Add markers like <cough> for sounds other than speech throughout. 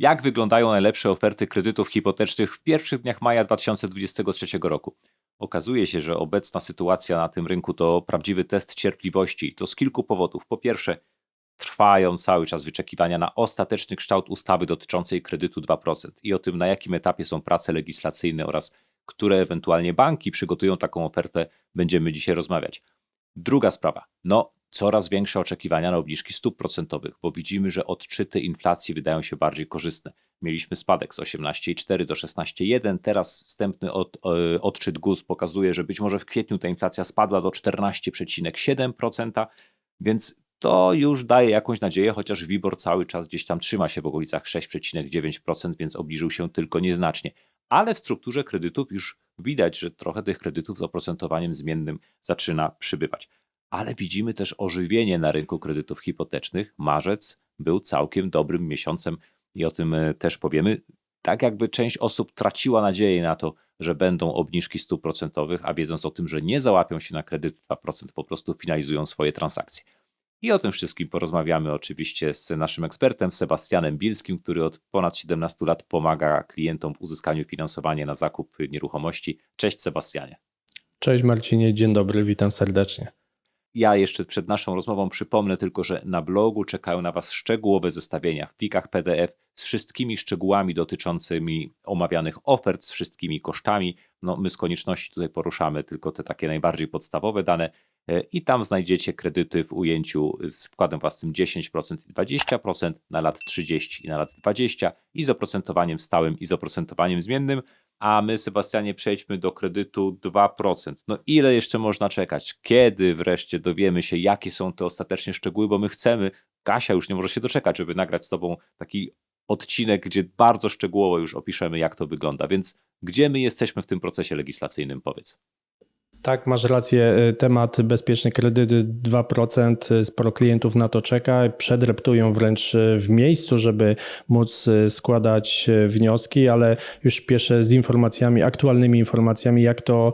Jak wyglądają najlepsze oferty kredytów hipotecznych w pierwszych dniach maja 2023 roku? Okazuje się, że obecna sytuacja na tym rynku to prawdziwy test cierpliwości. To z kilku powodów. Po pierwsze, trwają cały czas wyczekiwania na ostateczny kształt ustawy dotyczącej kredytu 2% i o tym, na jakim etapie są prace legislacyjne oraz które ewentualnie banki przygotują taką ofertę, będziemy dzisiaj rozmawiać. Druga sprawa. No, coraz większe oczekiwania na obniżki stóp procentowych, bo widzimy, że odczyty inflacji wydają się bardziej korzystne. Mieliśmy spadek z 18,4 do 16,1, teraz wstępny od, e, odczyt GUS pokazuje, że być może w kwietniu ta inflacja spadła do 14,7%, więc to już daje jakąś nadzieję, chociaż WIBOR cały czas gdzieś tam trzyma się w okolicach 6,9%, więc obniżył się tylko nieznacznie. Ale w strukturze kredytów już widać, że trochę tych kredytów z oprocentowaniem zmiennym zaczyna przybywać. Ale widzimy też ożywienie na rynku kredytów hipotecznych. Marzec był całkiem dobrym miesiącem i o tym e, też powiemy. Tak jakby część osób traciła nadzieję na to, że będą obniżki stóp procentowych, a wiedząc o tym, że nie załapią się na kredyt 2%, po prostu finalizują swoje transakcje. I o tym wszystkim porozmawiamy oczywiście z naszym ekspertem Sebastianem Bilskim, który od ponad 17 lat pomaga klientom w uzyskaniu finansowania na zakup nieruchomości. Cześć Sebastianie. Cześć Marcinie, dzień dobry, witam serdecznie. Ja jeszcze przed naszą rozmową przypomnę tylko, że na blogu czekają na Was szczegółowe zestawienia w plikach PDF z wszystkimi szczegółami dotyczącymi omawianych ofert, z wszystkimi kosztami. No, my z konieczności tutaj poruszamy tylko te takie najbardziej podstawowe dane e, i tam znajdziecie kredyty w ujęciu z wkładem własnym 10% i 20% na lat 30 i na lat 20 i z oprocentowaniem stałym i z oprocentowaniem zmiennym. A my, Sebastianie, przejdźmy do kredytu 2%. No ile jeszcze można czekać? Kiedy wreszcie dowiemy się, jakie są te ostatecznie szczegóły, bo my chcemy, Kasia już nie może się doczekać, żeby nagrać z Tobą taki odcinek, gdzie bardzo szczegółowo już opiszemy, jak to wygląda. Więc gdzie my jesteśmy w tym procesie legislacyjnym, powiedz? Tak, masz rację. y, Temat bezpieczny kredyty 2%. y, Sporo klientów na to czeka. Przedreptują wręcz y, w miejscu, żeby móc składać wnioski, ale już spieszę z informacjami, aktualnymi informacjami, jak to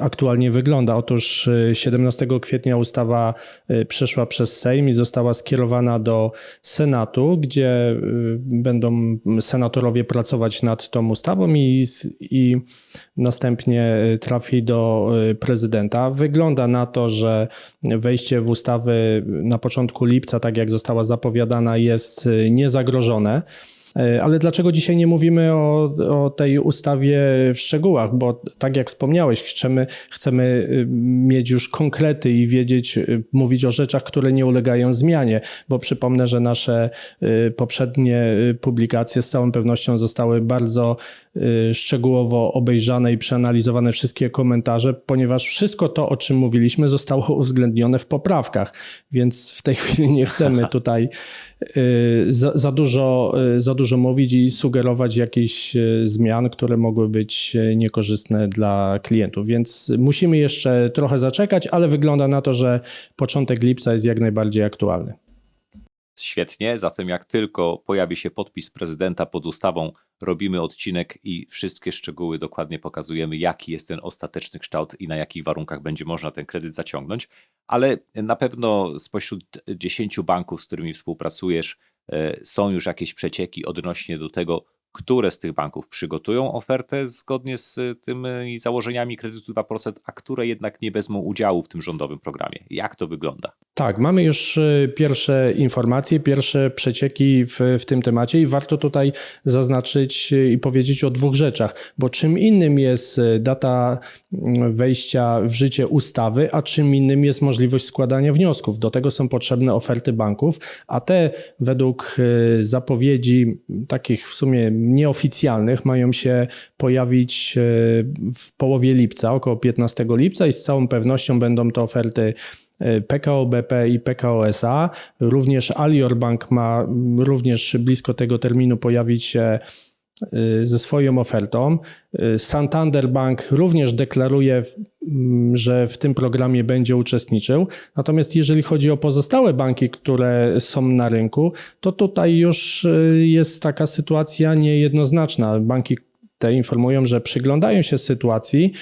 aktualnie wygląda. Otóż y, 17 kwietnia ustawa przeszła przez Sejm i została skierowana do Senatu, gdzie będą senatorowie pracować nad tą ustawą i, i następnie trafi do prezydenta. Wygląda na to, że wejście w ustawy na początku lipca, tak jak została zapowiadana, jest y, niezagrożone. Y, Ale dlaczego dzisiaj nie mówimy o, o tej ustawie w szczegółach? Bo tak jak wspomniałeś, chcemy, chcemy y, mieć już konkrety i wiedzieć, mówić o rzeczach, które nie ulegają zmianie. Bo przypomnę, że nasze poprzednie publikacje z całą pewnością zostały bardzo szczegółowo obejrzane i przeanalizowane wszystkie komentarze, ponieważ wszystko to, o czym mówiliśmy, zostało uwzględnione w poprawkach, więc w tej <laughs> chwili nie chcemy <laughs> tutaj y, za, za, dużo, y, za dużo mówić i sugerować jakichś y, zmian, które mogły być y, niekorzystne dla klientów. Więc musimy jeszcze trochę zaczekać, ale wygląda na to, że początek lipca jest jak najbardziej aktualny. Świetnie, zatem jak tylko pojawi się podpis prezydenta pod ustawą, robimy odcinek i wszystkie szczegóły dokładnie pokazujemy, jaki jest ten ostateczny kształt i na jakich warunkach będzie można ten kredyt zaciągnąć. Ale na pewno spośród 10 banków, z którymi współpracujesz, e, są już jakieś przecieki odnośnie do tego, które z tych banków przygotują ofertę zgodnie z tymi założeniami kredytu 2%, a które jednak nie wezmą udziału w tym rządowym programie. Jak to wygląda? Tak, mamy już y, pierwsze informacje, pierwsze przecieki w, w tym temacie i warto tutaj zaznaczyć y, i powiedzieć o dwóch rzeczach, bo czym innym jest y, data mm, wejścia w życie ustawy, a czym innym jest możliwość składania wniosków. Do tego są potrzebne oferty banków, a te według y, zapowiedzi takich w sumie nieoficjalnych mają się pojawić y, w połowie lipca, około 15 lipca i z całą pewnością będą to oferty PKO BP i PKO SA. Również Alior Bank ma również blisko tego terminu pojawić się ze swoją ofertą. Y, Santander Bank również deklaruje, mm, że w tym programie będzie uczestniczył. Natomiast jeżeli chodzi o pozostałe banki, które są na rynku, to tutaj już y, jest taka sytuacja niejednoznaczna. Banki te informują, że przyglądają się sytuacji,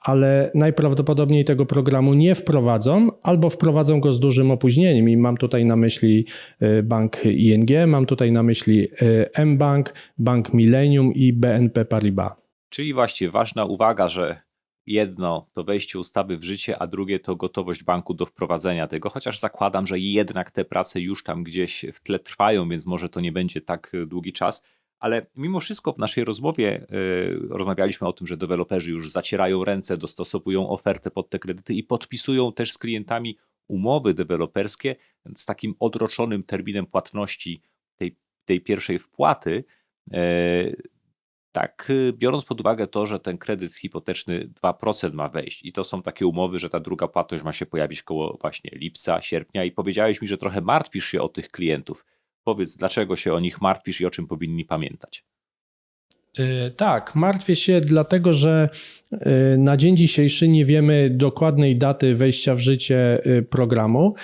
ale najprawdopodobniej tego programu nie wprowadzą albo wprowadzą go z dużym opóźnieniem. I mam tutaj na myśli y, bank ING, mam tutaj na myśli y, mBank, Bank Millennium i BNP Paribas. Czyli właśnie ważna uwaga, że jedno to wejście ustawy w życie, a drugie to gotowość banku do wprowadzenia tego, chociaż zakładam, że jednak te prace już tam gdzieś w tle trwają, więc może to nie będzie tak y, długi czas. Ale mimo wszystko w naszej rozmowie yy, rozmawialiśmy o tym, że deweloperzy już zacierają ręce, dostosowują ofertę pod te kredyty i podpisują też z klientami umowy deweloperskie z takim odroczonym terminem płatności tej, tej pierwszej wpłaty. Yy, tak, y, biorąc pod uwagę to, że ten kredyt hipoteczny 2% ma wejść i to są takie umowy, że ta druga płatność ma się pojawić koło właśnie lipca, sierpnia i powiedziałeś mi, że trochę martwisz się o tych klientów. Powiedz, dlaczego się o nich martwisz i o czym powinni pamiętać? Y, Tak, martwię się dlatego, że y, na dzień dzisiejszy nie wiemy dokładnej daty wejścia w życie y, programu.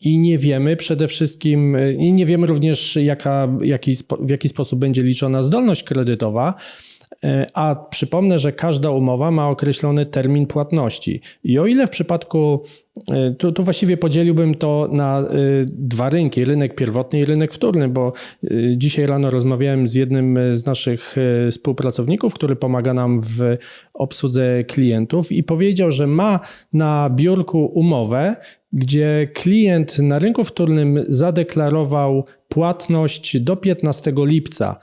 I nie wiemy przede wszystkim, i nie wiemy również, jaka, jaki, w jaki sposób będzie liczona zdolność kredytowa. A przypomnę, że każda umowa ma określony termin płatności. I o ile w przypadku, tu, tu właściwie podzieliłbym to na y, dwa rynki, rynek pierwotny i rynek wtórny, bo y, dzisiaj rano rozmawiałem z jednym y, z naszych y, współpracowników, który pomaga nam w obsłudze klientów i powiedział, że ma na biurku umowę, gdzie klient na rynku wtórnym zadeklarował płatność do 15 lipca,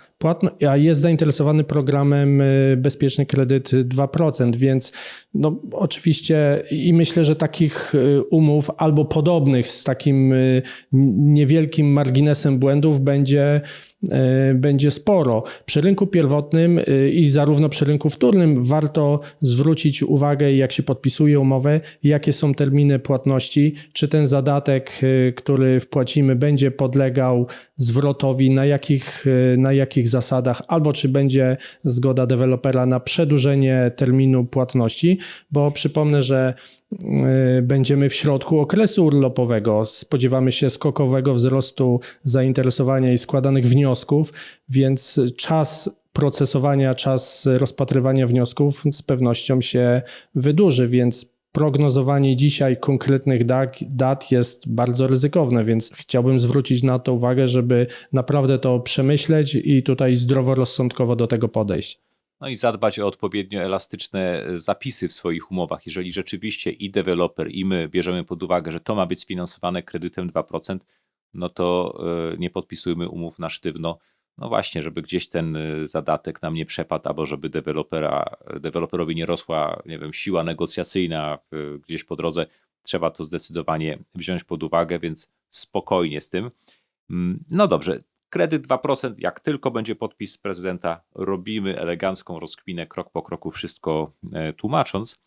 a jest zainteresowany programem y, Bezpieczny Kredyt 2%, więc no, oczywiście i myślę, że takich y, umów albo podobnych z takim y, niewielkim marginesem błędów będzie e, będzie sporo. Przy rynku pierwotnym y, i zarówno przy rynku wtórnym warto zwrócić uwagę, jak się podpisuje umowę, jakie są terminy płatności, czy ten zadatek, y, który wpłacimy, będzie podlegał zwrotowi, na jakich, y, na jakich zasadach, albo czy będzie zgoda dewelopera na przedłużenie terminu płatności, bo przypomnę, że y, będziemy w środku okresu urlopowego. Spodziewamy się skokowego wzrostu zainteresowania i składanych wniosków, więc czas procesowania, czas rozpatrywania wniosków z pewnością się wydłuży, więc prognozowanie dzisiaj konkretnych dat, dat jest bardzo ryzykowne, więc chciałbym zwrócić na to uwagę, żeby naprawdę to przemyśleć i tutaj zdroworozsądkowo do tego podejść. No i zadbać o odpowiednio elastyczne e, zapisy w swoich umowach. Jeżeli rzeczywiście i deweloper, i my bierzemy pod uwagę, że to ma być sfinansowane kredytem 2%, no to e, nie podpisujmy umów na sztywno. No właśnie, żeby gdzieś ten e, zadatek nam nie przepadł, albo żeby dewelopera, deweloperowi nie rosła, nie wiem, siła negocjacyjna gdzieś po drodze. Trzeba to zdecydowanie wziąć pod uwagę, więc spokojnie z tym. Mm, No dobrze, kredyt 2%, jak tylko będzie podpis prezydenta, robimy elegancką rozkminę, krok po kroku wszystko e, tłumacząc.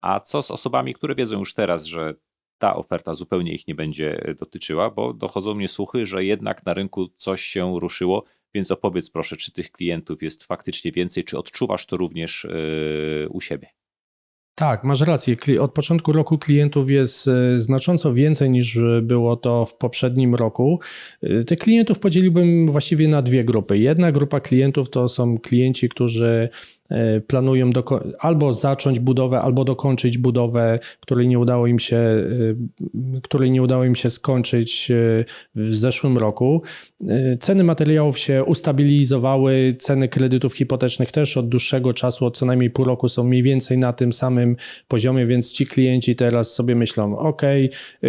A co z osobami, które wiedzą już teraz, że ta oferta zupełnie ich nie będzie e, dotyczyła, bo dochodzą mnie słuchy, że jednak na rynku coś się ruszyło, więc opowiedz proszę, czy tych klientów jest faktycznie więcej, czy odczuwasz to również e, u siebie? Tak, masz rację. Od początku roku klientów jest e, znacząco więcej niż e, było to w poprzednim roku. E, Tych klientów podzieliłbym właściwie na dwie grupy. Jedna grupa klientów to są klienci, którzy planują doko- albo zacząć budowę, albo dokończyć budowę, której nie udało im się, e, której nie udało im się skończyć e, w zeszłym roku. E, Ceny materiałów się ustabilizowały, ceny kredytów hipotecznych też od dłuższego czasu, od co najmniej pół roku są mniej więcej na tym samym poziomie, więc ci klienci teraz sobie myślą, ok,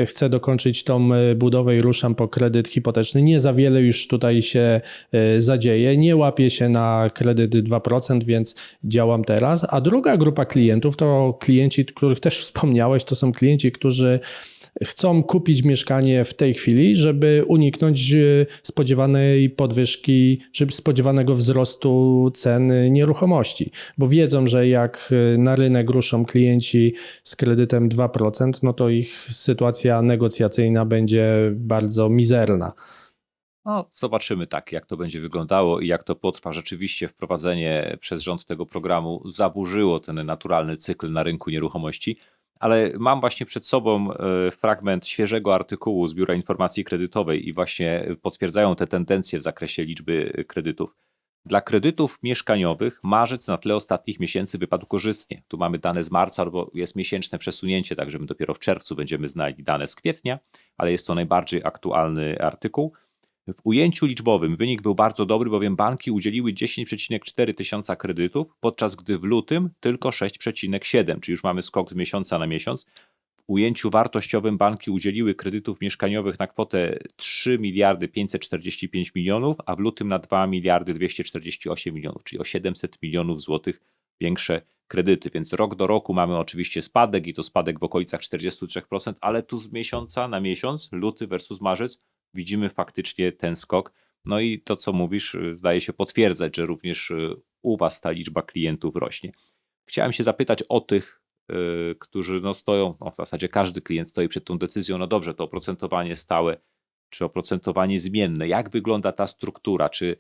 chcę dokończyć tą e, budowę i ruszam po kredyt hipoteczny. Nie za wiele już tutaj się e, zadzieje, nie łapię się na kredyt 2%, więc działam teraz. A druga grupa klientów to klienci, których też wspomniałeś, to są klienci, którzy chcą kupić mieszkanie w tej chwili, żeby uniknąć e, spodziewanej podwyżki czy spodziewanego wzrostu cen nieruchomości, bo wiedzą, że jak e, na rynek ruszą klienci z kredytem 2%, no to ich sytuacja negocjacyjna będzie bardzo mizerna. No, zobaczymy tak, jak to będzie wyglądało i jak to potrwa. Rzeczywiście wprowadzenie przez rząd tego programu zaburzyło ten naturalny cykl na rynku nieruchomości, ale mam właśnie przed sobą e, fragment świeżego artykułu z Biura Informacji Kredytowej i właśnie potwierdzają te tendencje w zakresie liczby kredytów. Dla kredytów mieszkaniowych marzec na tle ostatnich miesięcy wypadł korzystnie. Tu mamy dane z marca, bo jest miesięczne przesunięcie, także my dopiero w czerwcu będziemy znali dane z kwietnia, ale jest to najbardziej aktualny artykuł. W ujęciu liczbowym wynik był bardzo dobry, bowiem banki udzieliły 10,4 tysiąca kredytów, podczas gdy w lutym tylko 6,7, czyli już mamy skok z miesiąca na miesiąc. W ujęciu wartościowym banki udzieliły kredytów mieszkaniowych na kwotę 3 miliardy 545 milionów, a w lutym na 2 miliardy 248 milionów, czyli o 700 milionów złotych większe kredyty. Więc rok do roku mamy oczywiście spadek i to spadek w okolicach 43%, ale tu z miesiąca na miesiąc, luty versus marzec, widzimy faktycznie ten skok. No i to, co mówisz, y, zdaje się potwierdzać, że również y, u Was ta liczba klientów rośnie. Chciałem się zapytać o tych, y, którzy no stoją, no w zasadzie każdy klient stoi przed tą decyzją, no dobrze, to oprocentowanie stałe czy oprocentowanie zmienne. Jak wygląda ta struktura? Czy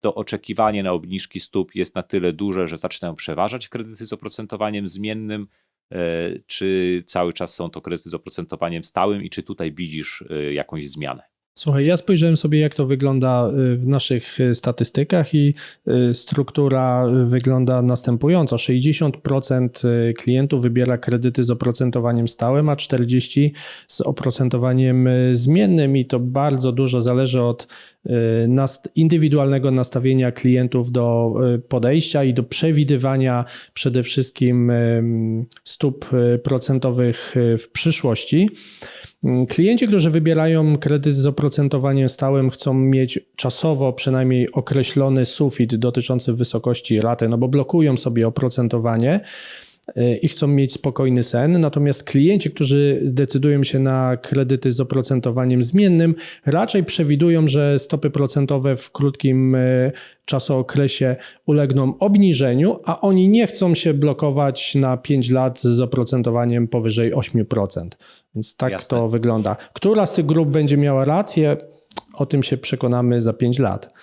to oczekiwanie na obniżki stóp jest na tyle duże, że zaczynają przeważać kredyty z oprocentowaniem zmiennym, e, czy cały czas są to kredyty z oprocentowaniem stałym i czy tutaj widzisz jakąś zmianę? Słuchaj, ja spojrzałem sobie, jak to wygląda y, w naszych y, statystykach, i y, struktura wygląda następująco: 60% y, klientów wybiera kredyty z oprocentowaniem stałym, a 40% z oprocentowaniem zmiennym, i to bardzo dużo zależy od indywidualnego nastawienia klientów do podejścia i do przewidywania przede wszystkim stóp procentowych w przyszłości. Mm, Klienci, którzy wybierają kredyt z oprocentowaniem stałym, chcą mieć czasowo przynajmniej określony sufit dotyczący wysokości raty, no bo blokują sobie oprocentowanie y, i chcą mieć spokojny sen. Natomiast klienci, którzy zdecydują się na kredyty z oprocentowaniem zmiennym, raczej przewidują, że stopy procentowe w krótkim y, czasookresie ulegną obniżeniu, a oni nie chcą się blokować na 5 lat z oprocentowaniem powyżej 8%. Więc tak Jasne. to wygląda. Która z tych grup będzie miała rację? O tym się przekonamy za 5 lat.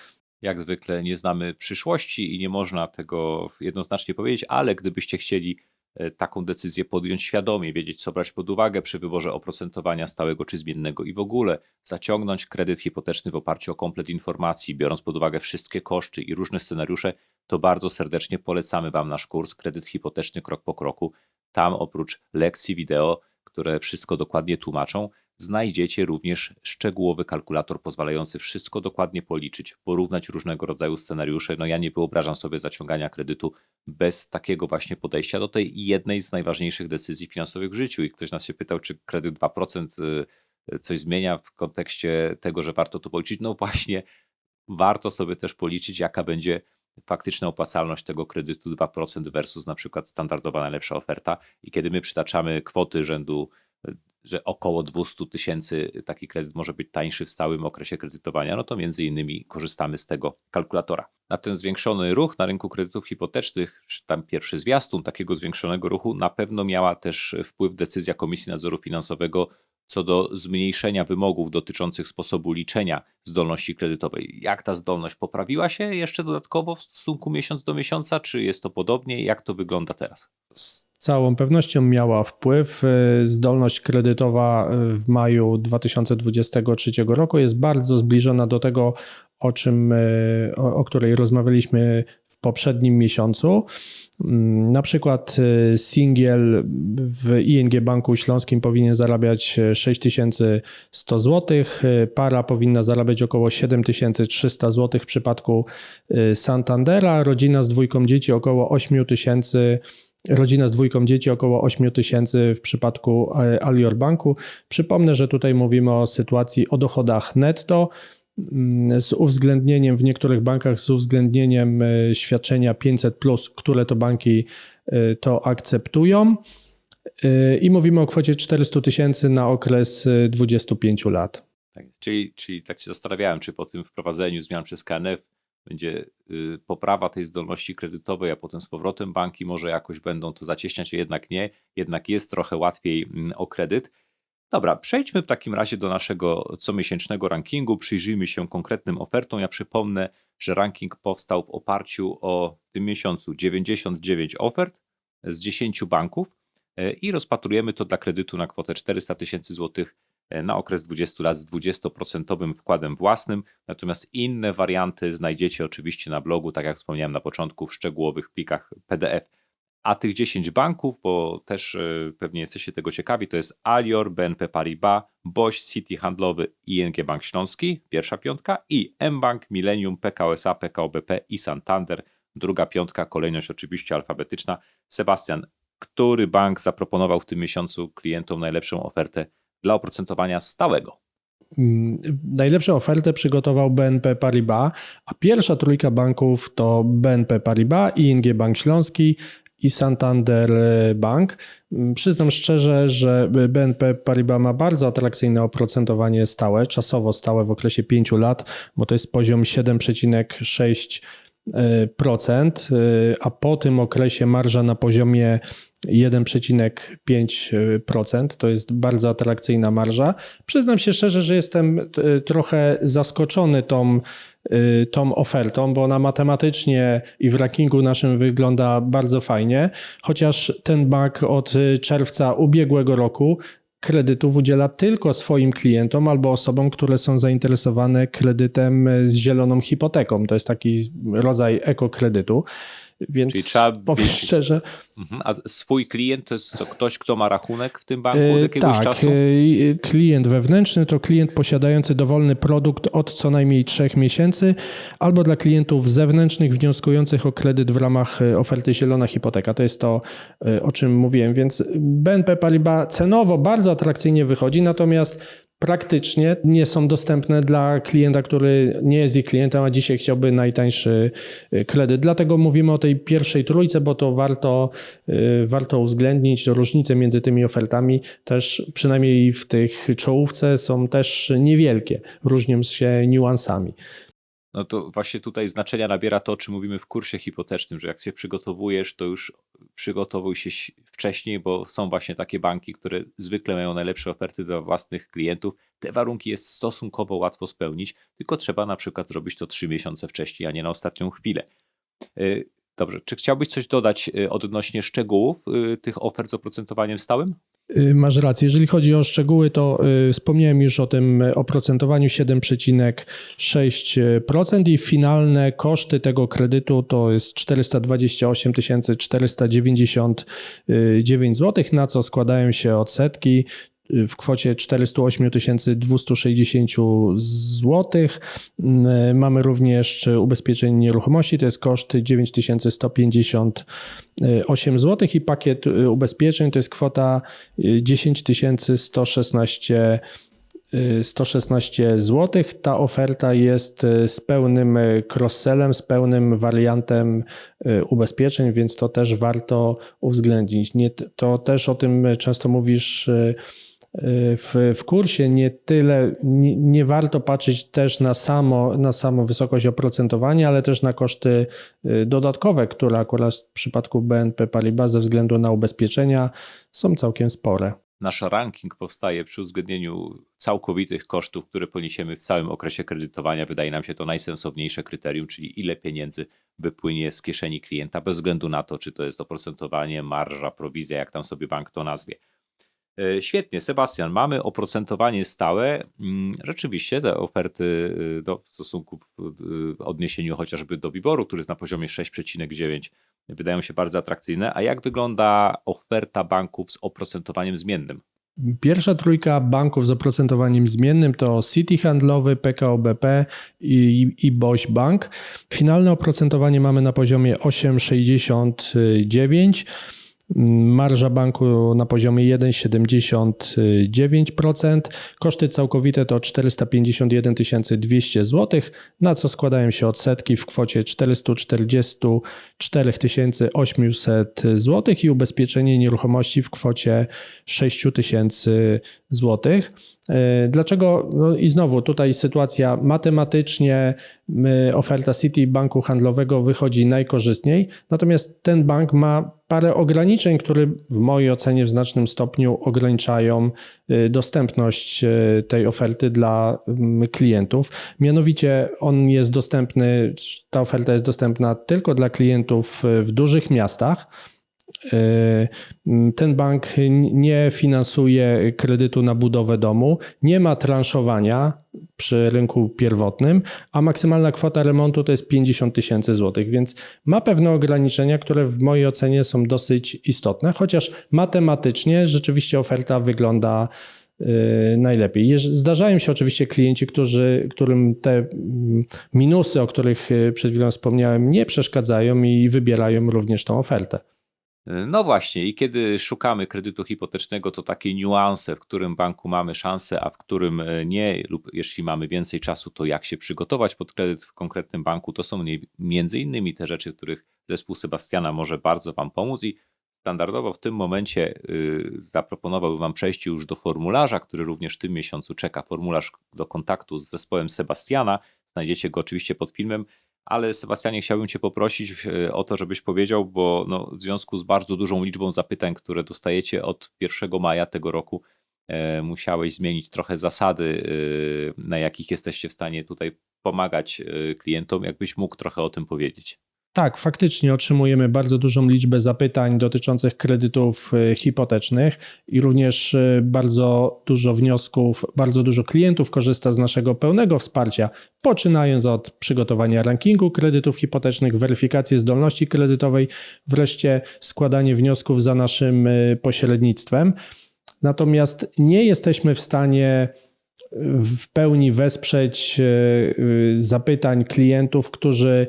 Jak zwykle nie znamy przyszłości i nie można tego jednoznacznie powiedzieć, ale gdybyście chcieli e, taką decyzję podjąć świadomie, wiedzieć co brać pod uwagę przy wyborze oprocentowania stałego czy zmiennego i w ogóle zaciągnąć kredyt hipoteczny w oparciu o komplet informacji, biorąc pod uwagę wszystkie koszty i różne scenariusze, to bardzo serdecznie polecamy Wam nasz kurs Kredyt Hipoteczny Krok po Kroku. Tam oprócz lekcji wideo, które wszystko dokładnie tłumaczą, znajdziecie również szczegółowy kalkulator pozwalający wszystko dokładnie policzyć, porównać różnego rodzaju scenariusze. No ja nie wyobrażam sobie zaciągania kredytu bez takiego właśnie podejścia do tej jednej z najważniejszych decyzji finansowych w życiu. I ktoś nas się pytał, czy kredyt 2% y, coś zmienia w kontekście tego, że warto to policzyć. No właśnie, warto sobie też policzyć, jaka będzie faktyczna opłacalność tego kredytu 2% versus na przykład standardowa najlepsza oferta. I kiedy my przytaczamy kwoty rzędu, y, że około 200 tysięcy taki kredyt może być tańszy w stałym okresie kredytowania, no to między innymi korzystamy z tego kalkulatora. Na ten zwiększony ruch na rynku kredytów hipotecznych, czy tam pierwszy zwiastun takiego zwiększonego ruchu, na pewno miała też wpływ decyzja Komisji Nadzoru Finansowego co do zmniejszenia wymogów dotyczących sposobu liczenia zdolności kredytowej. Jak ta zdolność poprawiła się jeszcze dodatkowo w stosunku miesiąc do miesiąca, czy jest to podobnie? Jak to wygląda teraz? Z całą pewnością miała wpływ. Y, Zdolność kredytowa y, w maju 2023 roku jest bardzo zbliżona do tego, o czym, y, o, o której rozmawialiśmy w poprzednim miesiącu. Mm, Na przykład y, singiel w ING Banku Śląskim powinien zarabiać y, 6100 zł, y, para powinna zarabiać około 7300 zł w przypadku Santandera, rodzina z dwójką dzieci około 8000 Rodzina z dwójką dzieci około 8 tysięcy w przypadku e, Alior Banku. Przypomnę, że tutaj mówimy o sytuacji o dochodach netto z uwzględnieniem w niektórych bankach z uwzględnieniem e, świadczenia 500, które to banki e, to akceptują. E, I mówimy o kwocie 400 tysięcy na okres e, 25 lat. Tak. Czyli, czyli tak się zastanawiałem, czy po tym wprowadzeniu zmian przez KNF będzie y, poprawa tej zdolności kredytowej, a potem z powrotem banki może jakoś będą to zacieśniać, a jednak nie, jednak jest trochę łatwiej mm, o kredyt. Dobra, przejdźmy w takim razie do naszego comiesięcznego rankingu, przyjrzyjmy się konkretnym ofertom. Ja przypomnę, że ranking powstał w oparciu o w tym miesiącu 99 ofert z 10 banków e, i rozpatrujemy to dla kredytu na kwotę 400 tysięcy złotych e, na okres 20 lat z 20% wkładem własnym. Natomiast inne warianty znajdziecie oczywiście na blogu, tak jak wspomniałem na początku, w szczegółowych plikach PDF. A tych 10 banków, bo też e, pewnie jesteście tego ciekawi, to jest Alior, BNP Paribas, Boś, City Handlowy, ING Bank Śląski, pierwsza piątka i mBank, Millennium, PKO SA, PKO BP i Santander, druga piątka, kolejność oczywiście alfabetyczna. Sebastian, który bank zaproponował w tym miesiącu klientom najlepszą ofertę dla oprocentowania stałego? Mm, Najlepszą ofertę przygotował BNP Paribas, a pierwsza trójka banków to BNP Paribas, ING Bank Śląski i Santander Bank. Przyznam szczerze, że BNP Paribas ma bardzo atrakcyjne oprocentowanie stałe, czasowo stałe w okresie 5 lat, bo to jest poziom 7,6%, procent, y, a po tym okresie marża na poziomie 1,5%. To jest bardzo atrakcyjna marża. Przyznam się szczerze, że jestem y, trochę zaskoczony tą, y, tą ofertą, bo ona matematycznie i w rankingu naszym wygląda bardzo fajnie, chociaż ten bank od czerwca ubiegłego roku kredytów udziela tylko swoim klientom albo osobom, które są zainteresowane kredytem z zieloną hipoteką. To jest taki rodzaj ekokredytu. Więc Czyli trzeba powiem mieć- szczerze, Mhm. A swój klient to jest co, ktoś, kto ma rachunek w tym banku E, od jakiegoś tak, czasu? e, klient wewnętrzny to klient posiadający dowolny produkt od co najmniej trzech miesięcy, albo dla klientów zewnętrznych wnioskujących o kredyt w ramach e, oferty Zielona Hipoteka. To jest to, e, o czym mówiłem. Więc BNP Paribas cenowo bardzo atrakcyjnie wychodzi, natomiast praktycznie nie są dostępne dla klienta, który nie jest ich klientem, a dzisiaj chciałby najtańszy e, kredyt. Dlatego mówimy o tej pierwszej trójce, bo to warto, e, warto uwzględnić różnice między tymi ofertami. Też przynajmniej w tych czołówce są też niewielkie, różnią się niuansami. No to właśnie tutaj znaczenia nabiera to, o czym mówimy w kursie hipotecznym, że jak się przygotowujesz, to już przygotowuj się wcześniej, bo są właśnie takie banki, które zwykle mają najlepsze oferty dla własnych klientów. Te warunki jest stosunkowo łatwo spełnić, tylko trzeba na przykład zrobić to trzy miesiące wcześniej, a nie na ostatnią chwilę. Y, Dobrze, czy chciałbyś coś dodać y, odnośnie szczegółów y, tych ofert z oprocentowaniem stałym? Y, Masz rację. Jeżeli chodzi o szczegóły, to y, wspomniałem już o tym oprocentowaniu 7,6% i finalne koszty tego kredytu to jest 428 499 zł, na co składają się odsetki w kwocie 408 260 zł. Mamy również ubezpieczenie nieruchomości, to jest koszt 9150 8 zł i pakiet ubezpieczeń to jest kwota y, 10 116 y, 116 zł. Ta oferta jest y, z pełnym cross-sellem, z pełnym wariantem y, ubezpieczeń, więc to też warto uwzględnić. Nie, to też o tym często mówisz y, w, w kursie nie tyle, nie, nie warto patrzeć też na samo, na samo wysokość oprocentowania, ale też na koszty y, dodatkowe, które akurat w przypadku BNP Paribas ze względu na ubezpieczenia są całkiem spore. Nasz ranking powstaje przy uwzględnieniu całkowitych kosztów, które poniesiemy w całym okresie kredytowania. Wydaje nam się to najsensowniejsze kryterium, czyli ile pieniędzy wypłynie z kieszeni klienta, bez względu na to, czy to jest oprocentowanie, marża, prowizja, jak tam sobie bank to nazwie. E, Świetnie, Sebastian, mamy oprocentowanie stałe. Mm, Rzeczywiście te oferty no, w stosunku w odniesieniu chociażby do Wiboru, który jest na poziomie 6,9, wydają się bardzo atrakcyjne. A jak wygląda oferta banków z oprocentowaniem zmiennym? Pierwsza trójka banków z oprocentowaniem zmiennym to City Handlowy, PKO BP i, i Boś Bank. Finalne oprocentowanie mamy na poziomie 8,69. Marża banku na poziomie 1,79%. Koszty całkowite to 451 200 zł, na co składają się odsetki w kwocie 444 800 zł i ubezpieczenie nieruchomości w kwocie 6 tysięcy złotych. E, Dlaczego? No i znowu tutaj sytuacja matematycznie oferta City Banku Handlowego wychodzi najkorzystniej, natomiast ten bank ma parę ograniczeń, które w mojej ocenie w znacznym stopniu ograniczają y, dostępność y, tej oferty dla klientów. Mianowicie on jest dostępny, ta oferta jest dostępna tylko dla klientów w dużych miastach ten bank nie finansuje kredytu na budowę domu, nie ma transzowania przy rynku pierwotnym, a maksymalna kwota remontu to jest 50 tysięcy złotych, więc ma pewne ograniczenia, które w mojej ocenie są dosyć istotne, chociaż matematycznie rzeczywiście oferta wygląda y, najlepiej. Zdarzają się oczywiście klienci, którzy, którym te mm, minusy, o których y, przed chwilą wspomniałem, nie przeszkadzają i wybierają również tą ofertę. No właśnie, i kiedy szukamy kredytu hipotecznego, to takie niuanse, w którym banku mamy szansę, a w którym e, nie, lub jeśli mamy więcej czasu, to jak się przygotować pod kredyt w konkretnym banku, to są między innymi te rzeczy, w których zespół Sebastiana może bardzo Wam pomóc i standardowo w tym momencie y, zaproponowałbym Wam przejście już do formularza, który również w tym miesiącu czeka. Formularz do kontaktu z zespołem Sebastiana. Znajdziecie go oczywiście pod filmem, ale Sebastianie chciałbym Cię poprosić e, o to, żebyś powiedział, bo no, w związku z bardzo dużą liczbą zapytań, które dostajecie od 1 maja tego roku, e, musiałeś zmienić trochę zasady, e, na jakich jesteście w stanie tutaj pomagać e, klientom. Jakbyś mógł trochę o tym powiedzieć. Tak, faktycznie otrzymujemy bardzo dużą liczbę zapytań dotyczących kredytów e, hipotecznych i również e, bardzo dużo wniosków, bardzo dużo klientów korzysta z naszego pełnego wsparcia, poczynając od przygotowania rankingu kredytów hipotecznych, weryfikacji zdolności kredytowej, wreszcie składanie wniosków za naszym e, pośrednictwem. Natomiast nie jesteśmy w stanie w pełni wesprzeć zapytań klientów, którzy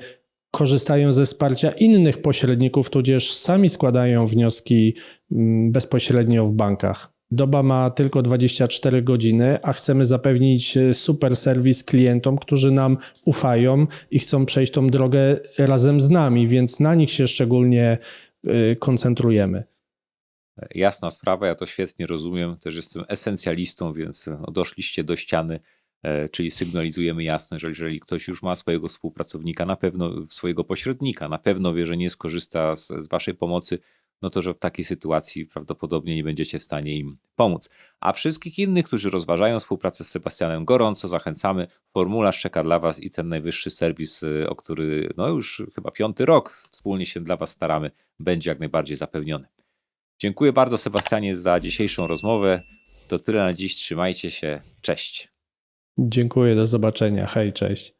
korzystają ze wsparcia innych pośredników, tudzież sami składają wnioski mm, bezpośrednio w bankach. Doba ma tylko 24 godziny, a chcemy zapewnić e, super serwis klientom, którzy nam ufają i chcą przejść tą drogę razem z nami, więc na nich się szczególnie e, koncentrujemy. Jasna sprawa, ja to świetnie rozumiem. Też jestem esencjalistą, więc doszliście do ściany, czyli sygnalizujemy jasno, że jeżeli ktoś już ma swojego współpracownika, na pewno swojego pośrednika, na pewno wie, że nie skorzysta z, z waszej pomocy, no to że w takiej sytuacji prawdopodobnie nie będziecie w stanie im pomóc. A wszystkich innych, którzy rozważają współpracę z Sebastianem, gorąco zachęcamy. Formularz czeka dla was i ten najwyższy serwis, e, o który no już chyba piąty rok wspólnie się dla was staramy, będzie jak najbardziej zapewniony. Dziękuję bardzo Sebastianie za dzisiejszą rozmowę. To tyle na dziś. Trzymajcie się. Cześć. Dziękuję, do zobaczenia. Hej, cześć.